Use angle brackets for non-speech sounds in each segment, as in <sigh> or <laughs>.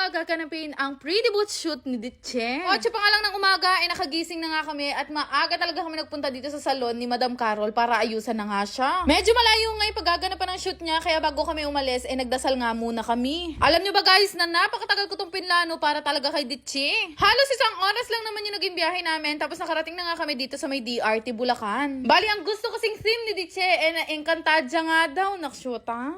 nga gaganapin ang pre-debut shoot ni Ditche. Otso pa nga lang ng umaga, ay nakagising na nga kami at maaga talaga kami nagpunta dito sa salon ni Madam Carol para ayusan na nga siya. Medyo malayo nga yung paggaganapan ng shoot niya, kaya bago kami umalis, ay nagdasal nga muna kami. Alam nyo ba guys, na napakatagal ko tong pinlano para talaga kay Ditche. Halos isang oras lang naman yung naging biyahe namin, tapos nakarating na nga kami dito sa may DRT Bulacan. Bali, ang gusto kasing theme ni Ditche, eh, na Encantadja nga daw, nakshuta.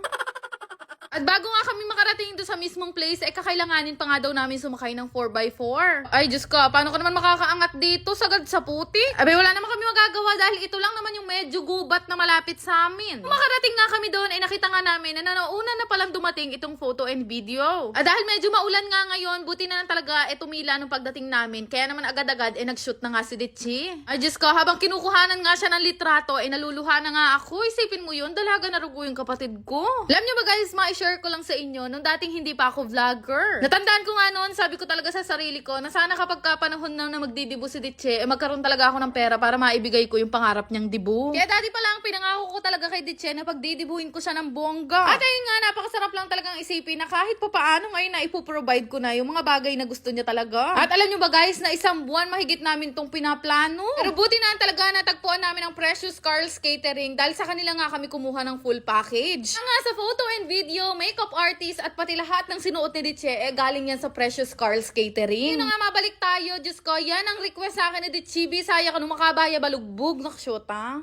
At bago nga kami makarating doon sa mismong place, eh kakailanganin pa nga daw namin sumakay ng 4x4. Ay, Diyos ko, paano ka naman makakaangat dito sagad sa puti? Abay, wala naman kami magagawa dahil ito lang naman yung medyo gubat na malapit sa amin. Nung Makarating nga kami doon, eh nakita nga namin na nauna na palang dumating itong photo and video. At dahil medyo maulan nga ngayon, buti na lang talaga eh tumila nung pagdating namin. Kaya naman agad-agad eh nag-shoot na nga si Ditchi. Ay, Diyos ko, habang kinukuhanan nga siya ng litrato, eh naluluha na nga ako. Isipin mo yun, dalaga na rugo yung kapatid ko. Alam nyo ba guys, ma-share ko lang sa inyo, nung dating hindi pa ako vlogger. Natandaan ko nga noon, sabi ko talaga sa sarili ko, na sana kapag ka panahon na, na magdidibu si Ditche, eh magkaroon talaga ako ng pera para maibigay ko yung pangarap niyang dibu. Kaya dati pa lang, pinangako ko talaga kay Ditche na pagdidibuhin ko siya ng bongga. At ayun nga, napakasarap lang talagang isipin na kahit pa paano ngayon na ipoprovide ko na yung mga bagay na gusto niya talaga. At alam nyo ba guys, na isang buwan mahigit namin tong pinaplano. Pero buti na talaga natagpuan namin ang Precious Carl's Catering dahil sa kanila nga kami kumuha ng full package. Nga sa photo and video, makeup artist at pati lahat ng sinuot ni Ditche, eh galing yan sa Precious Carl's Catering. Yun na nga, mabalik tayo. Diyos ko, yan ang request sa akin ni Ditche. Bisaya ka nung makabaya balugbog. Naksyota.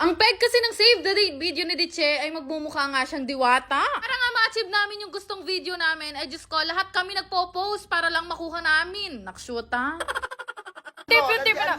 Ang peg kasi ng save the date video ni Ditche ay magmumukha nga siyang diwata. Para nga ma-achieve namin yung gustong video namin, ay Diyos ko, lahat kami nagpo-post para lang makuha namin. Naksyota. Tip-tip na.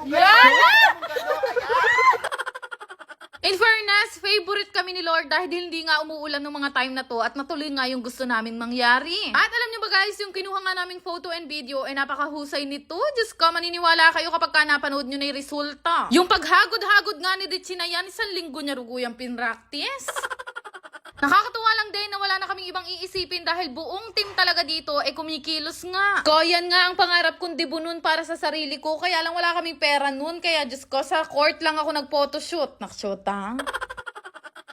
In fairness, favorite kami ni Lord dahil hindi nga umuulan ng mga time na to at natuloy nga yung gusto namin mangyari. At alam nyo ba guys, yung kinuha nga naming photo and video ay napakahusay nito. Diyos ko, maniniwala kayo kapag ka napanood nyo na yung resulta. Yung paghagod-hagod nga ni Ditchi na yan, isang linggo niya ruguyang pinractice. <laughs> Nakakatuwa lang din na wala na kaming ibang iisipin dahil buong team talaga dito ay kumikilos nga. Ko, yan nga ang pangarap kong dibunun para sa sarili ko. Kaya lang wala kaming pera nun. Kaya Diyos ko, sa court lang ako nag-photoshoot. Nakshota.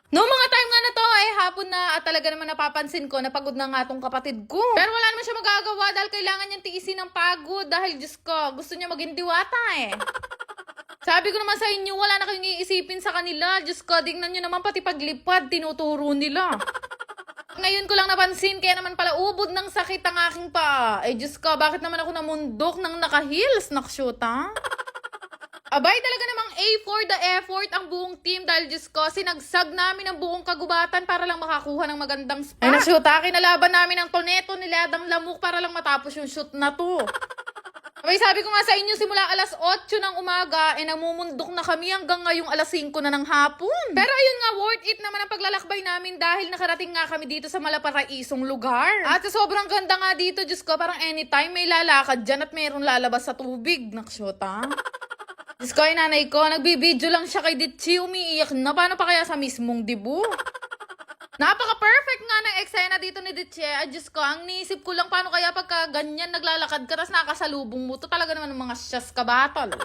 Noong mga time nga na to, eh, hapon na at talaga naman napapansin ko na pagod na nga tong kapatid ko. Pero wala naman siya magagawa dahil kailangan niyang tiisin ng pagod dahil Diyos ko, gusto niya maging diwata eh. Sabi ko naman sa inyo, wala na kayong iisipin sa kanila. Diyos ko, tingnan nyo naman pati paglipad, tinuturo nila. <laughs> Ngayon ko lang napansin, kaya naman pala ubod ng sakit ang aking pa. Eh, Diyos ko, bakit naman ako namundok ng naka-heels, nakshoot, ha? <laughs> Abay, talaga namang A for the effort ang buong team dahil Diyos ko, sinagsag namin ang buong kagubatan para lang makakuha ng magandang spot. Ay, nakshoot, ha? Kinalaban namin ang toneto nila Adang Lamuk para lang matapos yung shoot na to. <laughs> Abay, sabi ko nga sa inyo, simula alas 8 ng umaga, eh namumundok na kami hanggang ngayong alas 5 na ng hapon. Pero ayun nga, worth it naman ang paglalakbay namin dahil nakarating nga kami dito sa malaparaisong lugar. At sa sobrang ganda nga dito, Diyos ko, parang anytime may lalakad dyan at mayroong lalabas sa tubig. Naksyota. <laughs> Diyos ko, yung nanay ko, nagbibideo lang siya kay Ditchi, umiiyak na. Paano pa kaya sa mismong dibu? <laughs> Napaka-perfect nga ng eksena dito ni Ditche. Ay, Diyos ko, ang niisip ko lang paano kaya pagka ganyan naglalakad ka tapos nakasalubong mo. To talaga naman ng mga syas ka battle.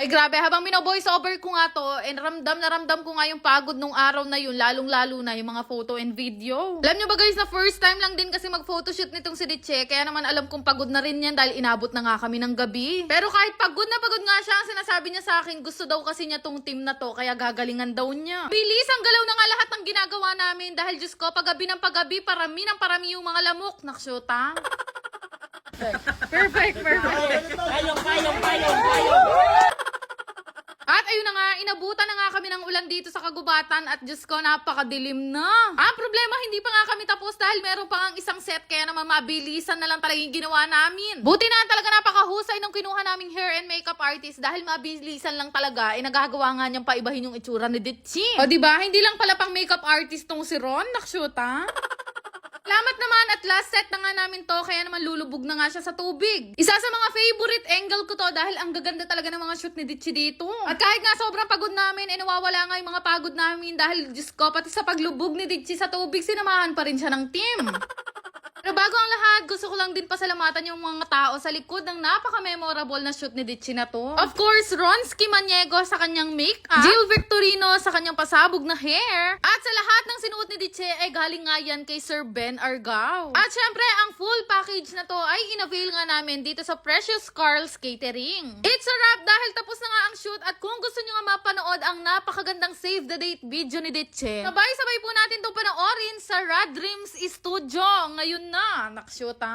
Ay, grabe. Habang mino-voice over ko nga to, eh, ramdam na ramdam ko nga yung pagod nung araw na yun, lalong-lalo na yung mga photo and video. Alam nyo ba guys, na first time lang din kasi mag-photoshoot nitong si Ditche, kaya naman alam kong pagod na rin yan dahil inabot na nga kami ng gabi. Pero kahit pagod na pagod nga siya, ang sinasabi niya sa akin, gusto daw kasi niya tong team na to, kaya gagalingan daw niya. Bilis, ang galaw na nga lahat ng ginagawa namin dahil Diyos ko, paggabi ng paggabi, parami ng parami yung mga lamok. Naksyota. perfect, perfect. Payong, payong, payong, payong. At ayun na nga, inabutan na nga kami ng ulan dito sa kagubatan at Diyos ko, napakadilim na. Ang problema, hindi pa nga kami tapos dahil meron pa nga isang set kaya naman mabilisan na lang talaga yung ginawa namin. Buti na talaga napakahusay nung kinuha naming hair and makeup artist dahil mabilisan lang talaga, eh nagagawa nga niyang paibahin yung itsura ni Ditchi. O diba, hindi lang pala pang makeup artist tong si Ron, nakshuta. At last set na nga namin to kaya naman lulubog na nga siya sa tubig. Isa sa mga favorite angle ko to dahil ang gaganda talaga ng mga shoot ni Ditchi dito. At kahit nga sobrang pagod namin, eh nawawala nga yung mga pagod namin dahil Diyos ko, pati sa paglubog ni Ditchi sa tubig, sinamahan pa rin siya ng team. <laughs> Pero bago ang lahat, gusto ko lang din pasalamatan yung mga tao sa likod ng napaka-memorable na shoot ni Ditchy na to. Of course, Ronsky Maniego sa kanyang makeup, Jill Victorino sa kanyang pasabog na hair, at sa lahat ng sinuot ni Ditchy ay galing nga yan kay Sir Ben Argao. At syempre, ang full package na to ay inavail nga namin dito sa Precious Carl's Catering. It's a wrap dahil tapos na nga ang shoot at kung gusto nyo nga mapanood ang napakagandang save the date video ni Ditche, sabay-sabay po natin to panoorin sa Rad Dreams Studio. Ngayon na, nakshoot ha?